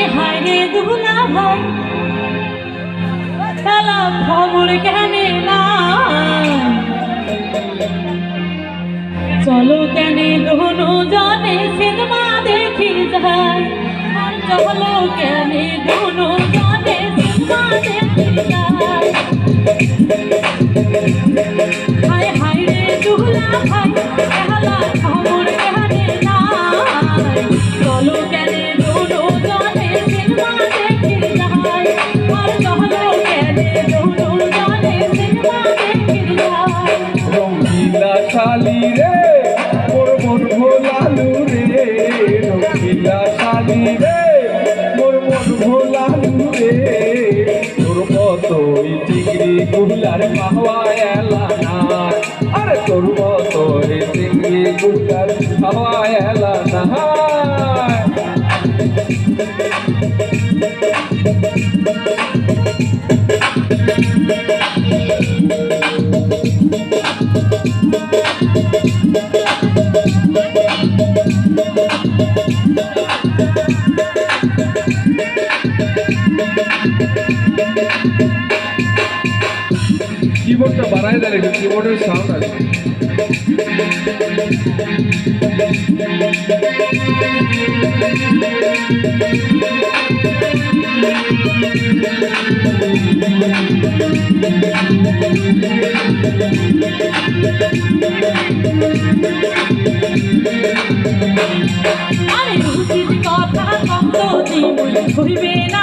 হায় হায় রে দুলা ভাই। খেলা খবর কেনে না। চলো কেনে দোনো জানে সিনেমা দেখি যায় চলো কেনে দোনো জানে সিনেমা দেখি যায় রঙ্গিলা শালি রে, মোর ভোলালু রে রঙ্গিলা শালি রে, মোর রে। তোর মতোই চিংড়ি গুলার মাহওয়া এলা না আরে তোর মতোই চিংড়ি গুলার মাহওয়া এলা দেয় একটু কিবোর্ডের সাউন্ড আছে আরে রুচির কথা কত দিন হইবে না?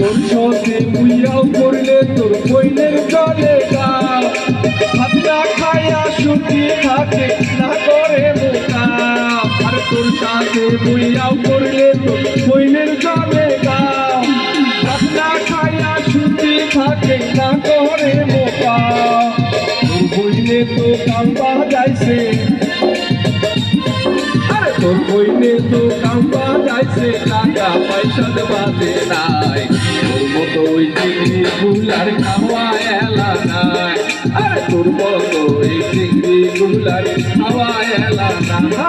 তোর সাথে মুইয়াও করলে তোর বইনের চলে গা। ভাত না খায়া সুখী থাকে না করে বোকা। আর তোর সাথে মুইয়াও করলে তোর বইনের চলে গা। ভাত না খায়া সুখী থাকে না করে বোকা। তোর বইনে তো কাম বাজাইছে আরে তোর বইনে তো কাম বাজাইছে টাকা, পয়সা বাদে নাই। তোর মতো ওই চিংড়ি গুলার খাওয়া এলা নাই। আরে তোর মতো ওই চিংড়ি গুলার খাওয়া এলা না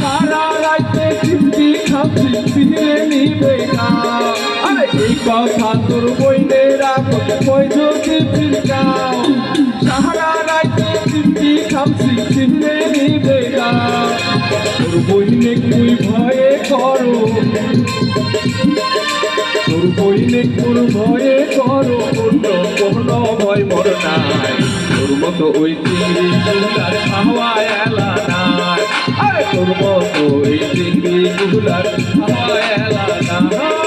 সারা রাতে খিস্তি খাচ্ছি, ফিরে নিবে না। আরে এই কথা তোর বইনে রাখো কয়তো ঠিকাও সারা রাতে খিস্তি খাচ্ছি, ফিরে বইনে ভয়ে করো। তোর তোর ভয়ে করো ভয় মর নাই। মতো ওই চিংড়ি গুলার খাওয়া এলা তোর মতো ওই চিংড়ি গুলার খাওয়া এলা না আরে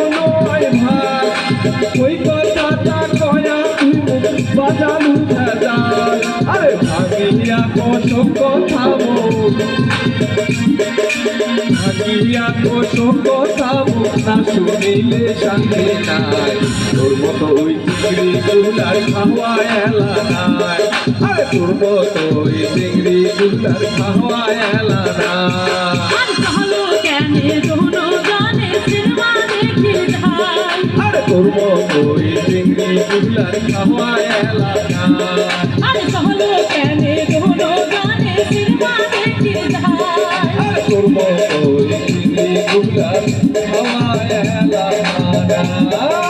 কত কথা বল থাকিয়া কত কথা না শুনিলে শান্তি নাই। তোর মতো ওই চিংড়ি চুলার খাওয়া এলা নাই। আরে তোর মতো ওই চিংড়ি চুলার খাওয়া এলা নাই। যাই আরে তোর মতো ওই চিংড়ি চুলার খাওয়া এলা নাই। Danke.